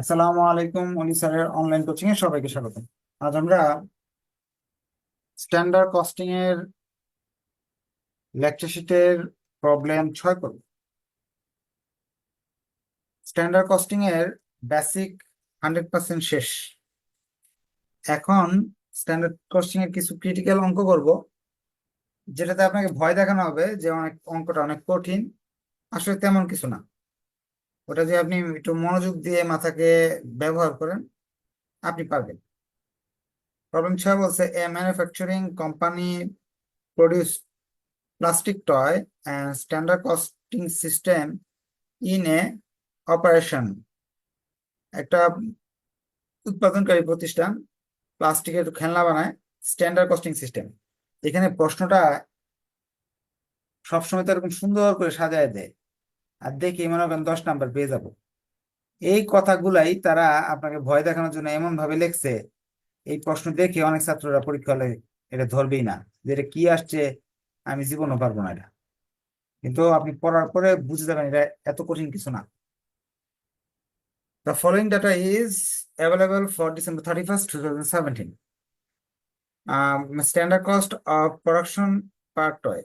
আসসালামু আলাইকুম উনি স্যারের অনলাইন কোচিং এ সবাইকে স্বাগত আজ আমরা স্ট্যান্ডার্ড কস্টিং এর লেকচার শিটের প্রবলেম ছয় করব। স্ট্যান্ডার্ড কস্টিং এর বেসিক হান্ড্রেড পার্সেন্ট শেষ। এখন স্ট্যান্ডার্ড কস্টিং এর কিছু ক্রিটিক্যাল অঙ্ক করব, যেটাতে আপনাকে ভয় দেখানো হবে যে অনেক অঙ্কটা অনেক কঠিন। আসলে তেমন কিছু না। ওটা যে আপনি একটু মনোযোগ দিয়ে মাথাকে ব্যবহার করেন, আপনি পারবেন। প্রবলেম ছয় বলছে a manufacturing company produce plastic toy and standard costing system in a operation একটা উৎপাদনকারী প্রতিষ্ঠান প্লাস্টিকের খেলনা বানায় স্ট্যান্ডার্ড কস্টিং সিস্টেম এখানে প্রশ্নটা সবসময় তো এরকম সুন্দর করে সাজায় দেয়। আর দেখি মনে করেন দশ নাম্বার পেয়ে যাব এই কথাগুলাই তারা আপনাকে ভয় দেখানোর জন্য এমন ভাবে লিখছে এই প্রশ্ন দেখে অনেক ছাত্ররা পরীক্ষা হলে এটা ধরবেই না যে এটা কি আসছে আমি জীবনও পারব না এটা কিন্তু আপনি পড়ার পরে বুঝে যাবেন এটা এত কঠিন কিছু না The following data is available for December 31st, 2017. Um, standard cost of production per toy.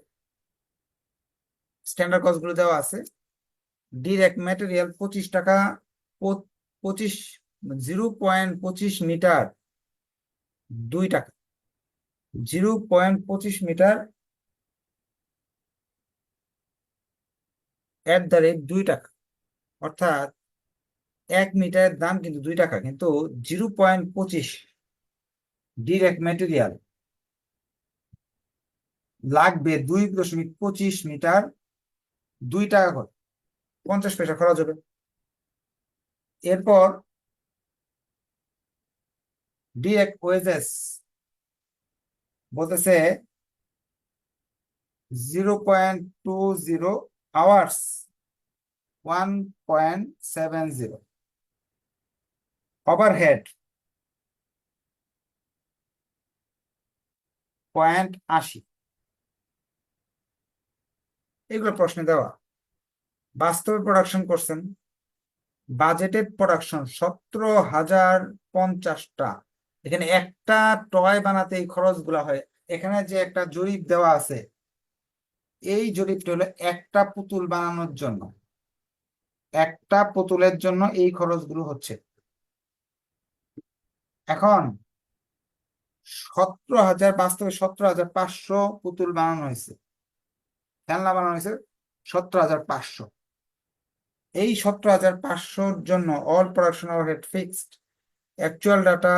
Standard কস্টগুলো দেওয়া আছে ডিরেক্ট ম্যাটেরিয়াল পঁচিশ টাকা পঁচিশ জিরো পয়েন্ট পঁচিশ মিটার দুই টাকা। জিরো পয়েন্ট পঁচিশ মিটার এট দ্য রেট দুই টাকা। অর্থাৎ এক মিটারের দাম কিন্তু দুই টাকা, কিন্তু জিরো পয়েন্ট পঁচিশ ডিরেক্ট ম্যাটেরিয়াল লাগবে দুই দশমিক পঁচিশ মিটার দুই টাকা করে। পঞ্চাশ পয়সা খরচ হবে। এরপর ডিরেক্ট ওয়েজেস বলতেছে zero point two zero hours one point seven zero overhead point আশি। এগুলো প্রশ্নে দেওয়া। বাস্তবে প্রোডাকশন করছেন। বাজেটেড প্রোডাকশন সতেরো হাজার পঞ্চাশটা। এখানে একটা টয় বানাতে এই খরচগুলা হয়। এখানে যে একটা জরিপ দেওয়া আছে, এই জরিপটা হলো একটা পুতুল বানানোর জন্য। একটা পুতুলের জন্য এই খরচগুলো হচ্ছে। এখন সতেরো হাজার, বাস্তবে সতেরো হাজার পাঁচশো পুতুল বানানো হয়েছে। খেলনা বানানো হয়েছে সতেরো হাজার পাঁচশো। এই সতেরো হাজার পাঁচশোর জন্য all production overhead fixed actual data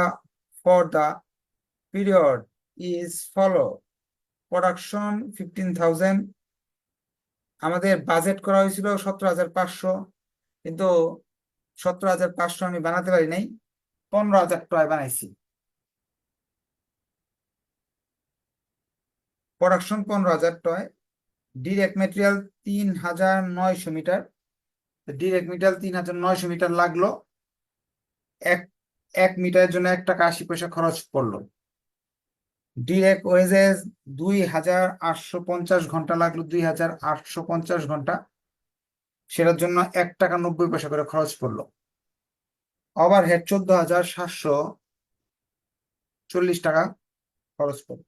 for the period is follow production fifteen thousand আমাদের বাজেট করা হয়েছিল সতেরো হাজার পাঁচশো, কিন্তু সতেরো হাজার পাঁচশো আমি বানাতে পারি নাই পনেরো হাজার টয় বানাইছি। প্রোডাকশন পনেরো হাজার টয় ডিরেক্ট মেটেরিয়াল তিন হাজার নয়শো মিটার। ডিরেক্ট মিটার তিন হাজার নয়শো মিটার লাগল। এক এক মিটারের জন্য এক টাকা আশি পয়সা খরচ পড়ল। ডিরেক্ট ওয়েজেস দুই হাজার আটশো পঞ্চাশ ঘণ্টা লাগল, দুই হাজার আটশো পঞ্চাশ ঘণ্টা। সেটার জন্য এক টাকা নব্বই পয়সা করে খরচ পড়ল। ওভার হেড চোদ্দ হাজার সাতশো চল্লিশ টাকা খরচ পড়ল।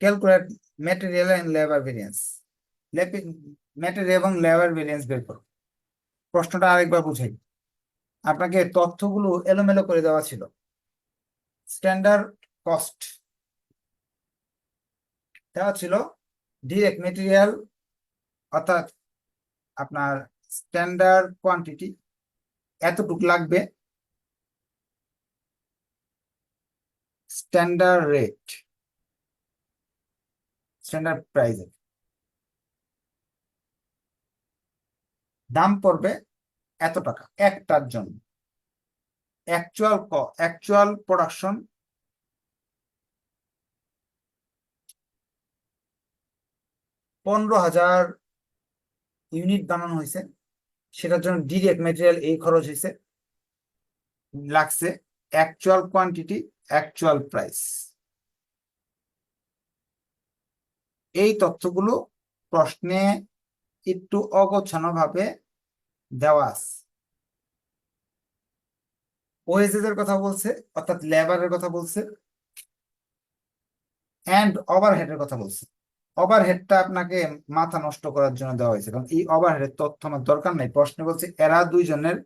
Calculate material and labour variance material এবং লেবার ভেরিয়েন্স বের করো। প্রশ্নটা আরেকবার বুঝাই। আপনাকে তথ্যগুলো এলোমেলো করে দেওয়া ছিল। স্ট্যান্ডার্ড কস্ট দেওয়া ছিল ডিরেক্ট মেটেরিয়াল, অর্থাৎ আপনার স্ট্যান্ডার্ড কোয়ান্টিটি এতটুক লাগবে। স্ট্যান্ডার্ড রেট, স্ট্যান্ডার্ড প্রাইজে দাম পড়বে এত টাকা? একটার জন্য। অ্যাকচুয়াল অ্যাকচুয়াল প্রোডাকশন পনেরো হাজার ইউনিট বানানো হয়েছে। সেটার জন্য ডিরেক্ট মেটেরিয়াল এই খরচ হয়েছে। লাগছে অ্যাকচুয়াল কোয়ান্টিটি অ্যাকচুয়াল প্রাইস এই তথ্যগুলো প্রশ্নে একটু অগোছানো ভাবে দেওয়া আছে। ওয়েজেস এর কথা বলছে, অর্থাৎ লেবারের কথা বলছে অ্যান্ড কথা বলছে। ওভারহেডটা আপনাকে মাথা নষ্ট করার জন্য দেওয়া হয়েছে, কারণ এই ওভারহেডের তথ্য আমার দরকার নাই। প্রশ্ন বলছে, এরা দুইজনের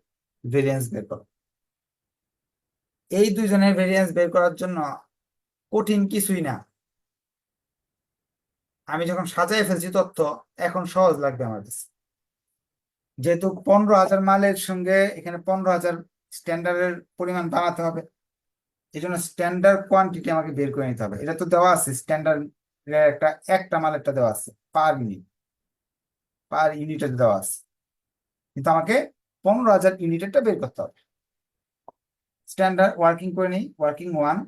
ভেরিয়েন্স বের করো। এই দুইজনের ভেরিয়েন্স বের করার জন্য কঠিন কিছুই না। আমি যখন সাজাই ফেলছি তথ্য, এখন সহজ লাগবে আমার কাছে। যেহেতু পনেরো হাজার মালের সঙ্গে এখানে পনেরো হাজার স্ট্যান্ডার্ডের পরিমাণ বাড়াতে হবে এই জন্য স্ট্যান্ডার্ড কোয়ান্টিটি আমাকে বের করে নিতে হবে। এটা তো দেওয়া আছে স্ট্যান্ডার্ড একটা একটা মালেরটা দেওয়া আছে পার ইউনিট পার ইউনিটের দেওয়া আছে। কিন্তু আমাকে পনেরো হাজার ইউনিটেরটা বের করতে হবে। স্ট্যান্ডার্ড ওয়ার্কিং করে নিই ওয়ার্কিং ওয়ান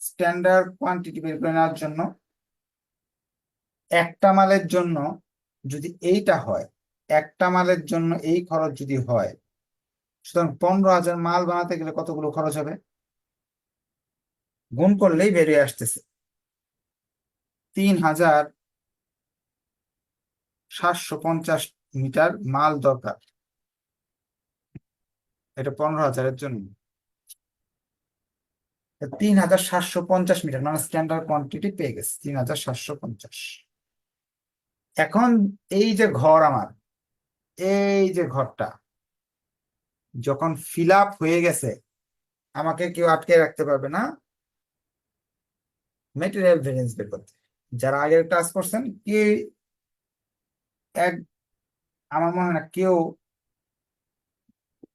স্ট্যান্ডার্ড কোয়ান্টিটি বের করে নেওয়ার জন্য একটা মালের জন্য যদি এইটা হয় একটা মালের জন্য এই খরচ যদি হয়, সুতরাং পনেরো হাজার মাল বানাতে গেলে কতগুলো খরচ হবে? গুণ করলেই বেরিয়ে আসতেছে। তিন হাজার সাতশো পঞ্চাশ মিটার মাল দরকার। এটা পনেরো হাজারের জন্য। তিন হাজার সাতশো পঞ্চাশ মিটার মানে স্ট্যান্ডার্ড কোয়ান্টিটি পেয়ে গেছে। তিন হাজার সাতশো পঞ্চাশ। এখন এই যে ঘর আমার এই যে ঘরটা, যখন ফিল হয়ে গেছে, আমাকে কেউ আটকে রাখতে পারবে না। মেটেরিয়াল ভেরিয়েন্স বের করতে। যারা আগের ক্লাস করছেন কি এক, আমার মনে হয় না কেউ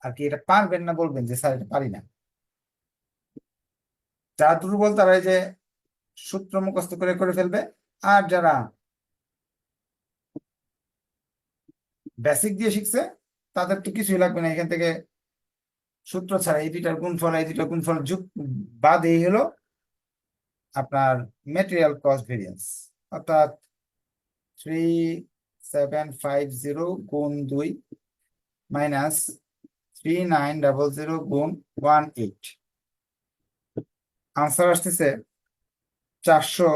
আর কি এটা পারবেন না বলবেন যে, স্যার, এটা পারি না। যারা দুর্বল তারা এই যে সূত্র মুখস্থ করে করে ফেলবে। আর যারা বেসিক দিয়ে শিখছে, তাদের তো কিছুই লাগবে না। এখান থেকে সূত্র ছাড়া এই দুইটার গুণফল, এই দুইটার গুণফল যুগ বাদ এই হলো আপনার মেটেরিয়াল কস্ট ভেরিয়েন্স অর্থাৎ থ্রি সেভেন ফাইভ জিরো গুণ দুই minus three nine double zero গুণ ওয়ান এইট আনসার আসতেছে চারশো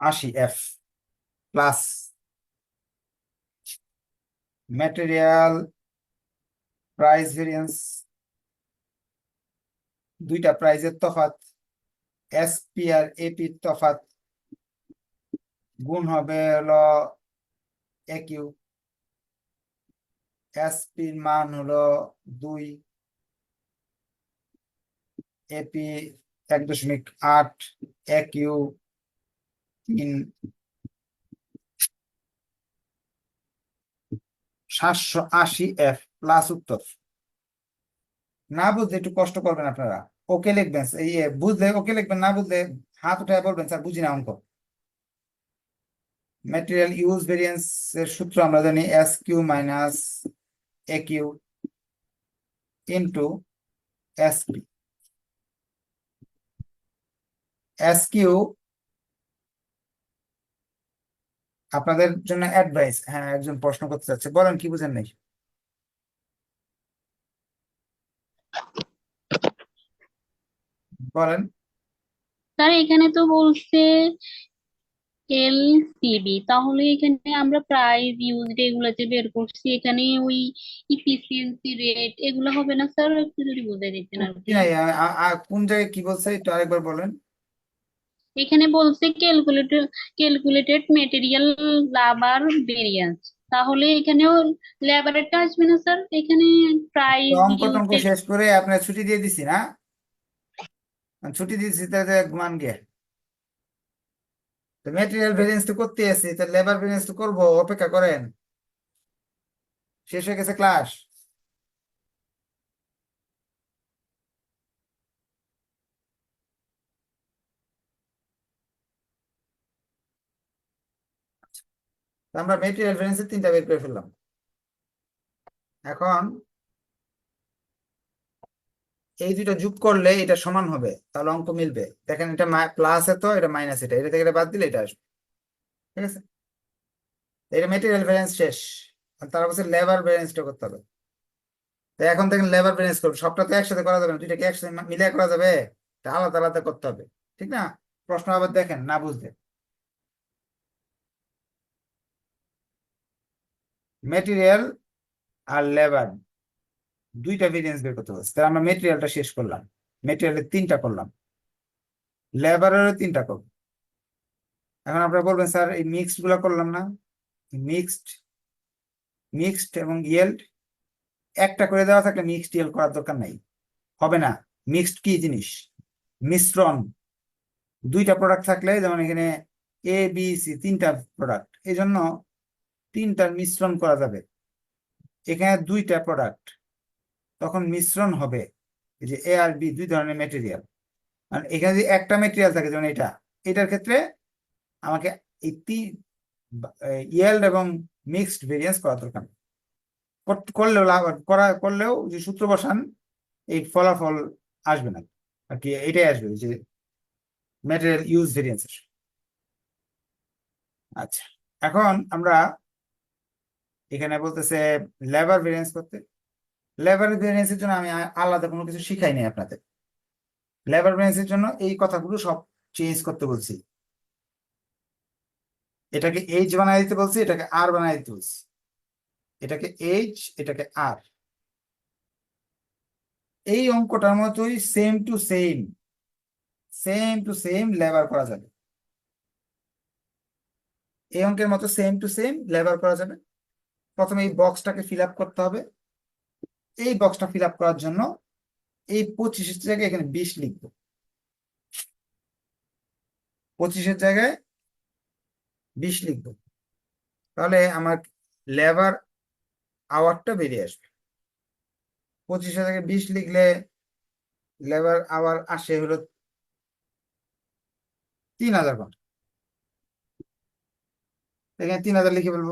আশি F plus material price variance দুইটা প্রাইজের তফাৎ এসপি আর এপি তফাৎ গুণ হবে হলো একিউ এসপির মান হলো দুই এপি এক দশমিক আট একিউ সাতশো আশি এফ প্লাস উত্তর। না বুঝলে একটু কষ্ট করবেন আপনারা। ওকে লিখবেন বুঝলে, ওকে লিখবেন, না বুঝলে হাত বলবেন, স্যার বুঝি না অঙ্ক। ম্যাটেরিয়াল ইউজ ভেরিয়েন্স এর সূত্র আমরা জানি S Q minus A Q into SP S Q আপনাদের জন্য অ্যাডভাইস হ্যাঁ একজন প্রশ্ন করতে চাচ্ছে। বলেন কি বুঝেন নাই? বলেন। স্যার এখানে তো বলছে এলসিবি তাহলে এখানে আমরা প্রাইস ইউজড এগুলো যে বের করছি। এখানে ওই ইফিসিয়েন্সি রেট এগুলো হবে না স্যার? একটু যদি বুঝিয়ে দিতেন আর কি। কোন জায়গায় কি বলছে একটু আরেকবার বলেন। এখানে বলছে calculated calculated material labour variance তাহলে এখানেও লেবারেরটা আসবে না স্যার এখানে প্রাইস অঙ্ক টঙ্ক শেষ করে আপনার ছুটি দিয়ে দিছি না? ছুটি দিয়েছি তাহলে ঘুমান গে তো মেটেরিয়াল ভেরিয়েন্স তো করতে আসি তো লেবার ভেরিয়েন্স তো করব অপেক্ষা করেন। শেষ হয়ে গেছে ক্লাস আমরা মেটেরিয়াল ভেরিয়েন্সের তিনটা বের করে ফেললাম। এখন এই দুটো যোগ করলে এটা সমান হবে, তাহলে অঙ্ক মিলবে। দেখেন এটা প্লাস এত এটা মাইনাস এটা এটা থেকে এটা বাদ দিলে এটা আসবে। ঠিক আছে? এটা মেটেরিয়াল ভ্যারিয়েন্স শেষ। তার বলছে লেবার ভ্যারিয়েন্সটা করতে হবে। তো এখন দেখেন লেবার ভ্যারিয়েন্স করবে। সবটা তো একসাথে করা যাবে না, দুইটাকে একসাথে মিলে করা যাবে। আলাদা আলাদা করতে হবে। ঠিক না? প্রশ্ন আবার দেখেন, না বুঝলে। মেটেরিয়াল আর লেবার দুইটা ভেরিয়েন্স বের করতে বলছে তাহলে আমরা মেটেরিয়ালটা শেষ করলাম। মেটেরিয়ালের তিনটা করলাম। লেবারেরও তিনটা করব। এখন আপনারা বলবেন, স্যার, এই মিক্সডগুলা করলাম না। মিক্সড মিক্সড এবং ইয়েল্ড একটা করে দেওয়া থাকলে মিক্সড ইয়েল্ড করার দরকার নাই। হবে না। মিক্সড কি জিনিস? মিশ্রণ। দুইটা প্রোডাক্ট থাকলে, যেমন এখানে এ বি সি তিনটা প্রোডাক্ট এই জন্য তিনটার মিশ্রণ করা যাবে। এখানে দুইটা প্রোডাক্ট তখন মিশ্রণ হবে যে এ আর বি দুই ধরনের মেটেরিয়াল আর এখানে যদি একটা মেটেরিয়াল থাকে, যেমন এটা, এটার ক্ষেত্রে আমাকে এই তিন ইয়েল্ড এবং মিক্সড ভেরিয়েন্স করা দরকার কর- করলেও লাভ, করা, করলেও যে সূত্র বসান, এই ফলাফল আসবে না। আর কি, এটাই আসবে যে ম্যাটেরিয়াল ইউজ ভেরিয়েন্স আচ্ছা এখন আমরা এখানে বলতেছে লেবার ভেরিয়েন্স করতে। লেবার ভেরিয়েন্সের জন্য আমি আলাদা কোনো কিছু শিখাই নাই আপনাদের। লেবার ভেরিয়েন্সের জন্য এই কথাগুলো সব চেঞ্জ করতে বলছি। এটাকে এইচ বানাই দিতে বলছি, এটাকে আর বানাই দিতে বলছি। এটাকে এইচ এটাকে আর এই অঙ্কটার মতোই same to same same to same labour করা যাবে। এই অঙ্কের মতো সেম টু সেম লেবার করা যাবে। প্রথমে এই বক্সটাকে ফিল আপ করতে হবে। এই বক্সটা ফিল আপ করার জন্য এই পঁচিশের জায়গায় এখানে বিশ লিখব। পঁচিশের জায়গায় বিশ লিখব। তাহলে আমার লেবার আওয়ারটা বেরিয়ে আসবে। পঁচিশের জায়গায় বিশ লিখলে লেবার আওয়ার আসে হলো তিন হাজার ঘণ্টা এখানে তিন হাজার লিখে ফেলব।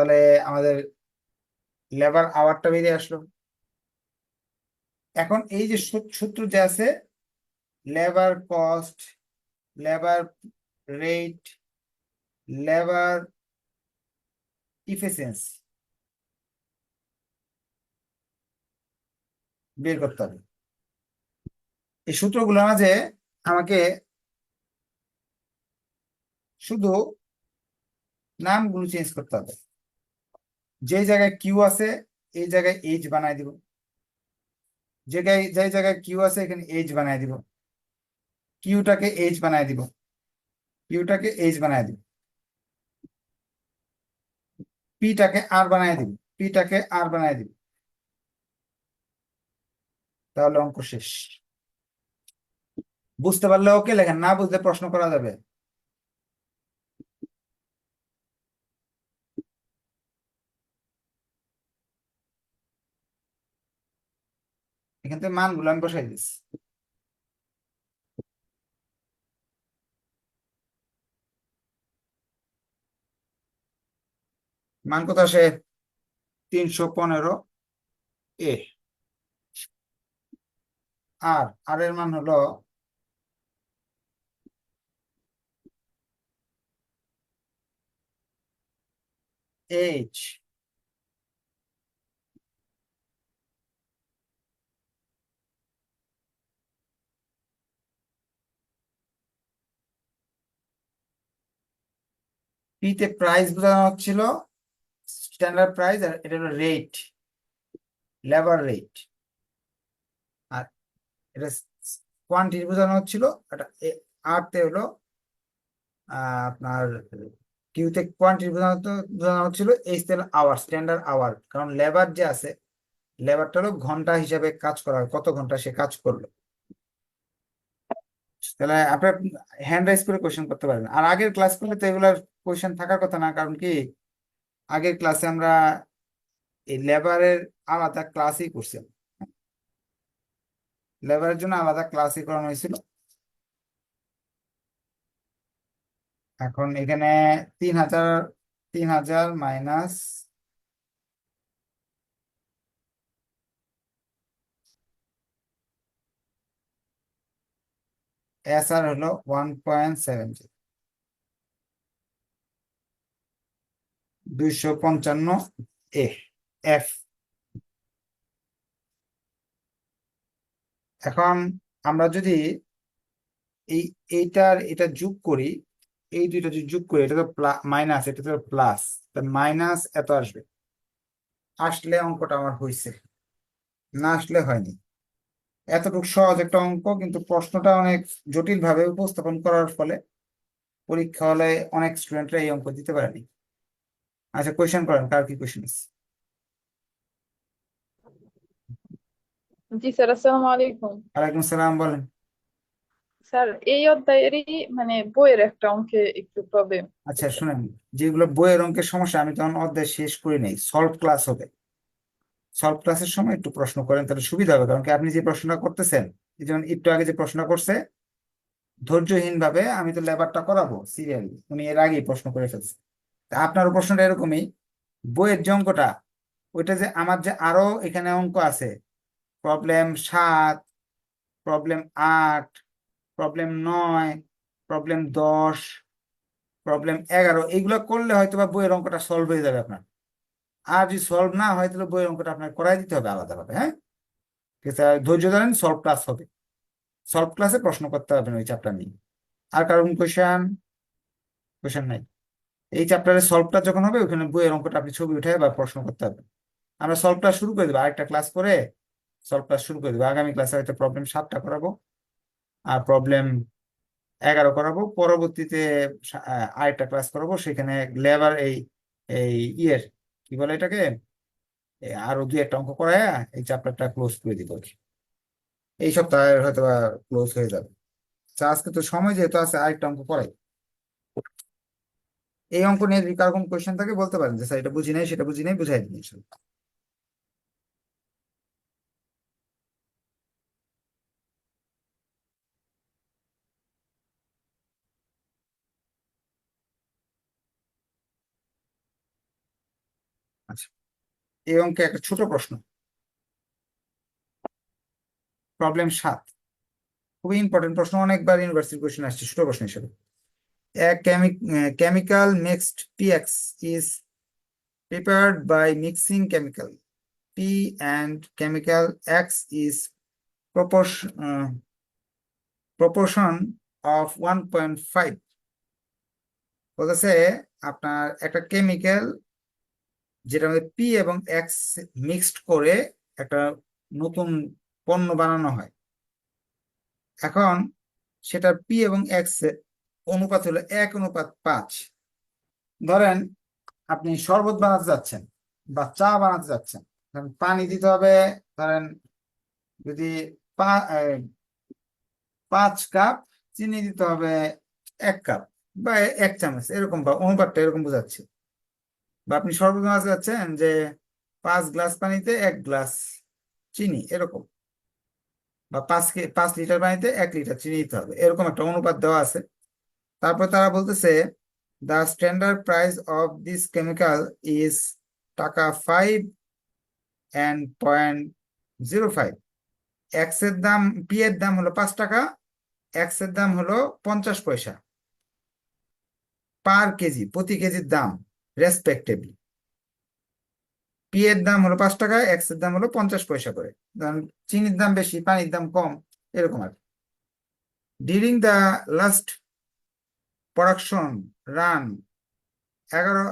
তাহলে আমাদের লেবার আওয়ারটা বেরিয়ে আসলো। এখন এই যে সূত্র যে আছে labour cost labour rate labour efficiency বের করতে হবে। এই সূত্রগুলোর মাঝে আমাকে শুধু নামগুলো চেঞ্জ করতে হবে। যে জায়গায় কিউ আছে, এই জায়গায় এইচ বানাই দিব। যে জায়গায় কিউ আছে, এখানে এইচ বানাই দিব। কিউটাকে এইচ বানাই দিব। কিউটাকে এইচ বানাই দিব। পিটাকে আর বানাই দিব। পিটাকে আর বানাই দিব। তাহলে অঙ্ক শেষ। বুঝতে পারলে ওকে লেখেন না বুঝলে প্রশ্ন করা যাবে। এখান থেকে মানগুলো আমি বসাই দিচ্ছি। মান কত আসে? তিনশো পনেরো এ আর আর এর মান হলো এইচ পিতে প্রাইস বোঝানো হচ্ছিল স্ট্যান্ডার্ড প্রাইস আর এটা হলো রেট লেবার রেট আর এটা কোয়ান্টিটি বোঝানো হচ্ছিল এটা আরতে হলো আপনার কিউতে কোয়ান্টিটি বোঝানো বোঝানো হচ্ছিল এইচ হলো আওয়ার স্ট্যান্ডার্ড আওয়ার কারণ লেবার যে আছে লেবারটা হলো ঘণ্টা হিসাবে কাজ করা কত ঘণ্টা সে কাজ করল। তাহলে আপনার হ্যান্ড রাইজ করে কোয়েশ্চেন করতে পারবেন আর আগের ক্লাস করলে তো এগুলার কোয়েশ্চেন থাকার কথা না, কারণ কি? আগের ক্লাসে আমরা এই লেবারের আলাদা ক্লাসই করছিলাম। লেবারের জন্য আলাদা ক্লাসই করানো হয়েছিল। এখন এখানে তিন হাজার তিন হাজার মাইনাস এস আর হলো ওয়ান পয়েন্ট সেভেন জিরো দুইশো পঞ্চান্ন এ এফ এখন আমরা যদি এই এইটার, এটা যোগ করি, এই দুইটা যদি যোগ করি, এটা তো মাইনাস এটা তো প্লাস মাইনাস এত আসবে। আসলে অঙ্কটা আমার হয়েছে না আসলে হয়নি। এতটুকু সহজ একটা অঙ্ক কিন্তু প্রশ্নটা অনেক জটিল ভাবে উপস্থাপন করার ফলে পরীক্ষা হলে অনেক স্টুডেন্টরা এই অঙ্ক দিতে পারেনি। আচ্ছা কোয়েশ্চেন করেন কার কি কোয়েশ্চেন আছে? জি স্যার আসসালামু আলাইকুম। ওয়ালাইকুম সালাম বলেন। স্যার এই অধ্যায়েরই মানে বইয়ের একটা অঙ্কে একটু প্রবলেম আচ্ছা শুনেন যেগুলো বইয়ের অঙ্কের সমস্যা আমি তখন অধ্যায় শেষ করি নাই সলভ ক্লাস হবে। সলভ ক্লাসের সময় একটু প্রশ্ন করেন, তাহলে সুবিধা হবে। কারণ কি আপনি যে প্রশ্নটা করতেছেন যেমন একটু আগে যে প্রশ্ন করছে ধৈর্যহীন ভাবে আমি তো লেবারটা করাবো সিরিয়ালি উনি এর আগেই প্রশ্ন করে ফেলছে। আপনার প্রশ্নটা এরকমই, বইয়ের যে অঙ্কটা, ওইটা যে আমার যে আরও এখানে অঙ্ক আছে প্রবলেম সাত প্রবলেম আট প্রবলেম নয় প্রবলেম দশ প্রবলেম এগারো, এইগুলো করলে হয়তো বা বইয়ের অঙ্কটা সলভ হয়ে যাবে আপনার। আর যদি সলভ না হয়, তাহলে বইয়ের অঙ্কটা আপনার করাই দিতে হবে আলাদাভাবে হ্যাঁ? ঠিক আছে ধৈর্য ধরেন সলভ ক্লাস হবে। সলভ ক্লাসে প্রশ্ন করতে পারবেন ওই চ্যাপ্টার নিয়ে। আর কারণ কোয়েশন কোয়েশন নাই। এই চ্যাপ্টারের সলভটা যখন হবে, ওখানে বইয়ের অঙ্কটা আপনি ছবি উঠে বা প্রশ্ন করতে পারবেন আমরা সলভ ক্লাস শুরু করে দেবো, আরেকটা ক্লাস করে সলভ ক্লাস শুরু করে দেবো। আগামী ক্লাসে হয়তো প্রবলেম সাতটা করাবো, আর প্রবলেম এগারো করাবো। পরবর্তীতে আরেকটা ক্লাস করাবো, সেখানে লেবার এই এই ইয়ের কি বলে এটাকে? আরও দুই একটা অঙ্ক করায় এই চ্যাপ্টারটা ক্লোজ করে দিব আর কি। এই সপ্তাহে হয়তো ক্লোজ হয়ে যাবে। আচ্ছা, আজকে তো সময় যেহেতু আছে আরেকটা অঙ্ক করাই। এই অঙ্ক নিয়ে যদি কারকম কোয়েশ্চেন থাকে বলতে পারেন যে স্যার এটা বুঝি নাই সেটা বুঝি নাই বুঝাই দিন ইনশাল্লাহ। আচ্ছা এই অঙ্কে একটা ছোট প্রশ্ন। প্রবলেম সাত। খুবই ইম্পর্টেন্ট প্রশ্ন, অনেকবার ইউনিভার্সিটি কোয়েশন আসছে, ছোট প্রশ্ন হিসেবে। Chemical mixed PX is prepared by mixing chemical P and chemical X is proportion proportion of one point five বলতেছে আপনার একটা কেমিক্যাল যেটা মধ্যে পি এবং এক্স মিক্সড করে একটা নতুন পণ্য বানানো হয়। এখন সেটার পি এবং এক্স অনুপাত হলো এক অনুপাত পাঁচ। ধরেন আপনি শরবত বানাতে যাচ্ছেন বা চা বানাতে যাচ্ছেন। পানি দিতে হবে, ধরেন যদি পাঁচ কাপ চিনি দিতে হবে এক কাপ বা এক চামচ, এরকম বা অনুপাতটা এরকম বোঝাচ্ছে। বা আপনি বানাতে যাচ্ছেন যে পাঁচ গ্লাস পানিতে এক গ্লাস চিনি, এরকম। বা পাঁচ কে- পাঁচ লিটার পানিতে এক লিটার চিনি দিতে হবে, এরকম একটা অনুপাত দেওয়া আছে। তারপর তারা বলতেছে the standard price of this chemical is টাকা five and point zero five এক্সের দাম পি এর দাম হলো পাঁচ টাকা এক্সের দাম হলো পঞ্চাশ পয়সা। পার কেজি, প্রতি কেজির দাম। রেসপেক্টিভলি পি এর দাম হলো পাঁচ টাকা এক্সের দাম হলো পঞ্চাশ পয়সা করে। চিনির দাম বেশি, পানির দাম কম, এরকম আর during the last production run এগারো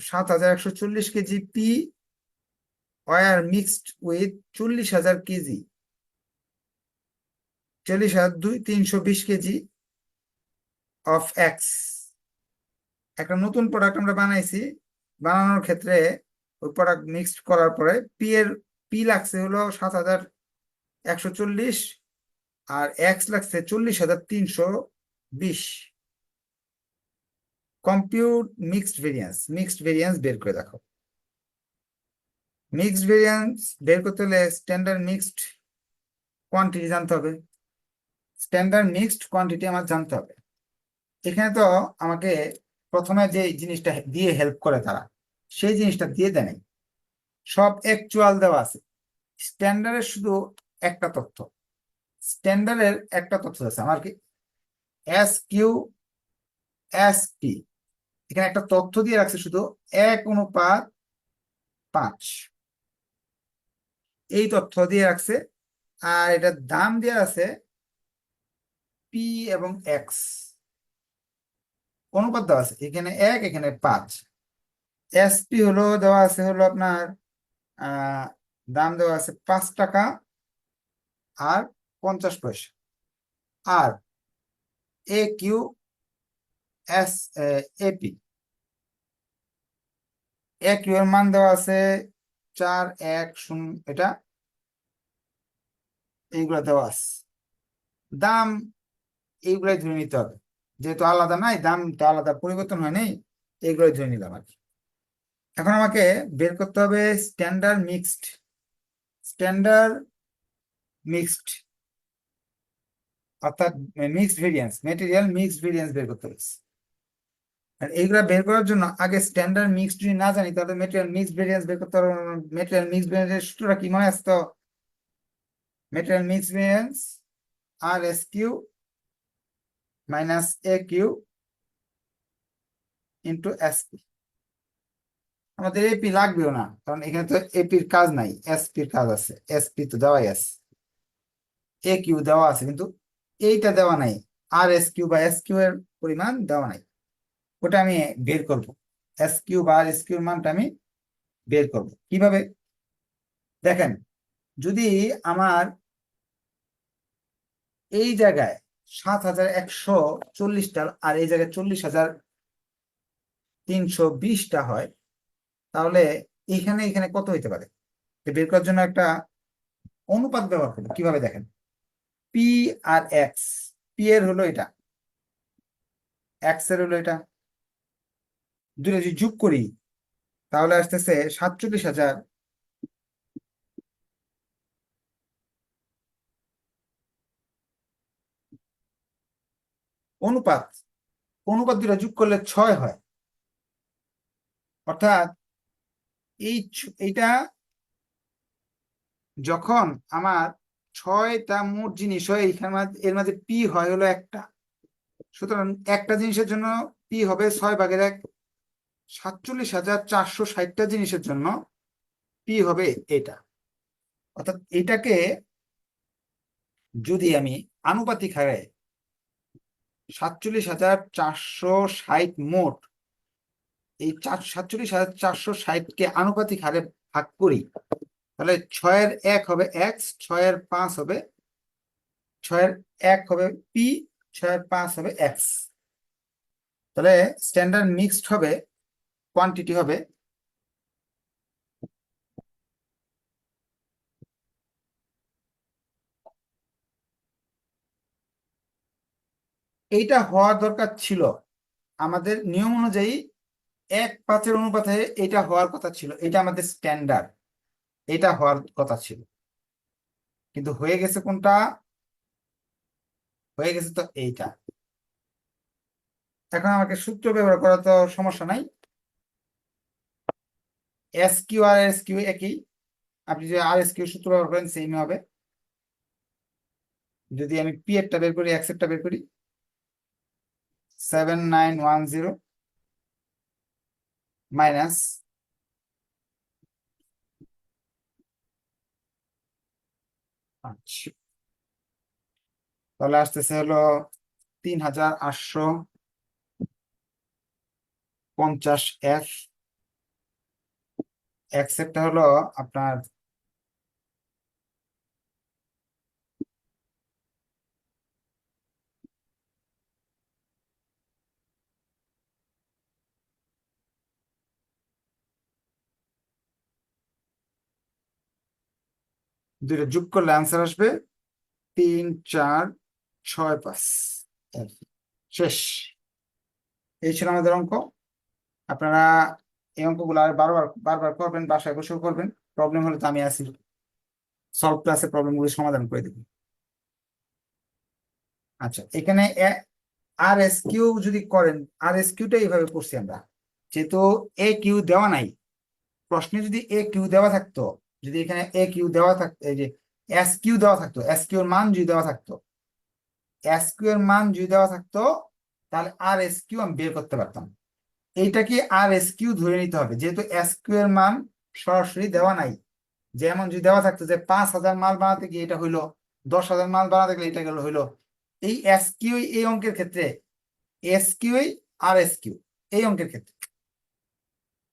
সাত হাজার একশো চল্লিশ কেজি পি ওয়ার মিক্সড উইথ চল্লিশ হাজার কেজি, চল্লিশ হাজার দুই, তিনশো বিশ কেজি অফ এক্স একটা নতুন প্রোডাক্ট আমরা বানাইছি, বানানোর ক্ষেত্রে ওই প্রোডাক্ট মিক্সড করার পরে পি এর পি লাগছে হলো সাত হাজার একশো চল্লিশ আর এক্স লাগছে চল্লিশ হাজার তিনশো বিশ। Compute mixed variance mixed variance বের করে দেখো। মিক্সড ভেরিয়েন্স বের করতে হলে স্ট্যান্ডার্ড মিক্সড কোয়ান্টিটি জানতে হবে। স্ট্যান্ডার্ড মিক্সড কোয়ান্টিটি আমার জানতে হবে। এখানে তো আমাকে প্রথমে যে জিনিসটা দিয়ে হেল্প করে তারা, সেই জিনিসটা দিয়ে দেয় নাই। সব অ্যাকচুয়াল দেওয়া আছে। স্ট্যান্ডার্ডের শুধু একটা তথ্য। স্ট্যান্ডার্ডের একটা তথ্য আছে। আমার কি এস কিউ এস পি এখানে একটা তথ্য দিয়ে রাখছে শুধু এক অনুপাত পাঁচ। এই তথ্য দিয়ে রাখছে। আর এটার দাম দেওয়া আছে পি এবং এক্স অনুপাত দেওয়া আছে। এখানে এক, এখানে পাঁচ। এসপি হলো, দেওয়া আছে হলো আপনার দাম দেওয়া আছে পাঁচ টাকা আর পঞ্চাশ পয়সা। আর A Q S AP A Q এর মান দেওয়া আছে চার, এক, শূন্য, এটা এইগুলা দেওয়া আছে। দাম এইগুলাই ধরে নিতে হবে। যেহেতু আলাদা নাই, দাম তো আলাদা, পরিবর্তন হয় নাই, এইগুলাই ধরে নিলাম আর কি। এখন আমাকে বের করতে হবে স্ট্যান্ডার্ড মিক্সড স্ট্যান্ডার্ড মিক্সড অর্থাৎ mixed variance material mixed variance বের করতে হবে। আর এইগুলা বের করার জন্য আগে স্ট্যান্ডার্ড মিক্সড যদি না জানি, তাহলে মেটেরিয়াল মিক্সড ভেরিয়েন্স বের করতে পারব মেটেরিয়াল মিক্সড ভেরিয়েন্সের সূত্রটা কি মনে আসতো material mixed variance R S Q minus A Q into SP আমাদের এপি লাগবেও না, কারণ এখানে তো এপির কাজ নাই এসপির কাজ আছে এসপি তো দেওয়াই আছে। এ কিউ দেওয়া আছে, কিন্তু এইটা দেওয়া নাই, আর এস কিউ বা এস কিউ এর পরিমাণ দেওয়া নাই। ওটা আমি বের করব, এস কিউ বা আর এস কিউ মানটা আমি বের করব। কীভাবে? দেখেন, যদি আমার এই জায়গায় সাত হাজার একশো চল্লিশটা আর এই জায়গায় চল্লিশ হাজার তিনশো বিশটা হয়, তাহলে এখানে এখানে কত হইতে পারে? বের করার জন্য একটা অনুপাত ব্যবহার করব, কীভাবে দেখেন? পি আর এক্স পি এর হলো এটা। এক্সের হলো এটা। দুটো যদি যোগ করি, তাহলে আসতেছে সাতচল্লিশ হাজার অনুপাত অনুপাত দুটা যোগ করলে ছয় হয়। অর্থাৎ এই এইটা যখন আমার ছয়টা মোট জিনিস হয় এইখানে মাঝ- এর মাঝে পি হয় হলো একটা। সুতরাং একটা জিনিসের জন্য পি হবে ছয় ভাগের এক, সাতচল্লিশ হাজার চারশো ষাটটা জিনিসের জন্য পি হবে এটা। অর্থাৎ এটাকে যদি আমি আনুপাতিক হারে সাতচল্লিশ হাজার চারশো ষাট মোট। এই সাতচল্লিশ হাজার চারশো ষাটকে আনুপাতিক হারে ভাগ করি, তাহলে ছয়ের এক হবে এক্স ছয়ের পাঁচ হবে, ছয়ের এক হবে পি ছয়ের পাঁচ হবে এক্স তাহলে স্ট্যান্ডার্ড মিক্সড হবে কোয়ান্টিটি হবে এইটা হওয়ার দরকার ছিল। আমাদের নিয়ম অনুযায়ী এক পাঁচের অনুপাতে এটা হওয়ার কথা ছিল। এটা আমাদের স্ট্যান্ডার্ড এটা হওয়ার কথা ছিল। কিন্তু হয়ে গেছে কোনটা? হয়ে গেছে তো এইটা। এখন আমাকে সূত্র ব্যবহার করা তো সমস্যা নাই। এস কিউ আর এস কিউ একই। আপনি যদি আর এস কিউ সূত্র ব্যবহার করেন সেম হবে। যদি আমি পি এরটা বের করি এক্স বের করি seven nine one zero minus তাহলে আসতেছে হলো তিন হাজার আটশো পঞ্চাশ এফ এক্সেপ্টটা হলো আপনার দুটো যোগ করলে আনসার আসবে তিন, চার, ছয়, পাঁচ। শেষ। এই ছিল আমাদের অঙ্ক। আপনারা এই অঙ্কগুলো আর বারবার বারবার করবেন, বাসায় বসেও করবেন। প্রবলেম হলে তো আমি আসি সলভ ক্লাসে প্রবলেমগুলো সমাধান করে দেব। আচ্ছা এখানে আর এস কিউ যদি করেন আর এস কিউটা এইভাবে করছি আমরা। যেহেতু এ কিউ দেওয়া নাই, প্রশ্নে যদি এ কিউ দেওয়া থাকতো যদি এখানে এ কিউ দেওয়া থাকতো এই যে এস কিউ দেওয়া থাকতো এস কিউ এর মান যদি দেওয়া থাকতো এস কিউ এর মান যদি দেওয়া থাকতো, তাহলে আর এস কিউ আমি বের করতে পারতাম। এইটাকে আর এস কিউ ধরে নিতে হবে? যেহেতু এস কিউ এর মান সরাসরি দেওয়া নাই, যেমন যদি দেওয়া থাকতো যে পাঁচ হাজার মাল বানাতে গিয়ে এটা হইল, দশ হাজার মাল বানাতে গেলে এটা গেল, হইল, এই এস কিউ এই অঙ্কের ক্ষেত্রে এস কিউ আর এস কিউ এই অঙ্কের ক্ষেত্রে।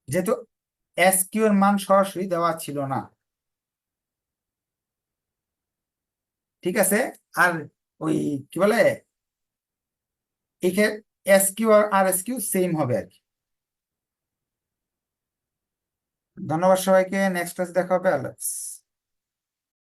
যেহেতু এস কিউ এর মান সরাসরি দেওয়া ছিল না ঠিক আছে? আর ওই কি বলে? এখানে এস আর আর এস সেম হবে আর কি। ধন্যবাদ সবাইকে। নেক্সট ক্লাস দেখা হবে। হাফেজ।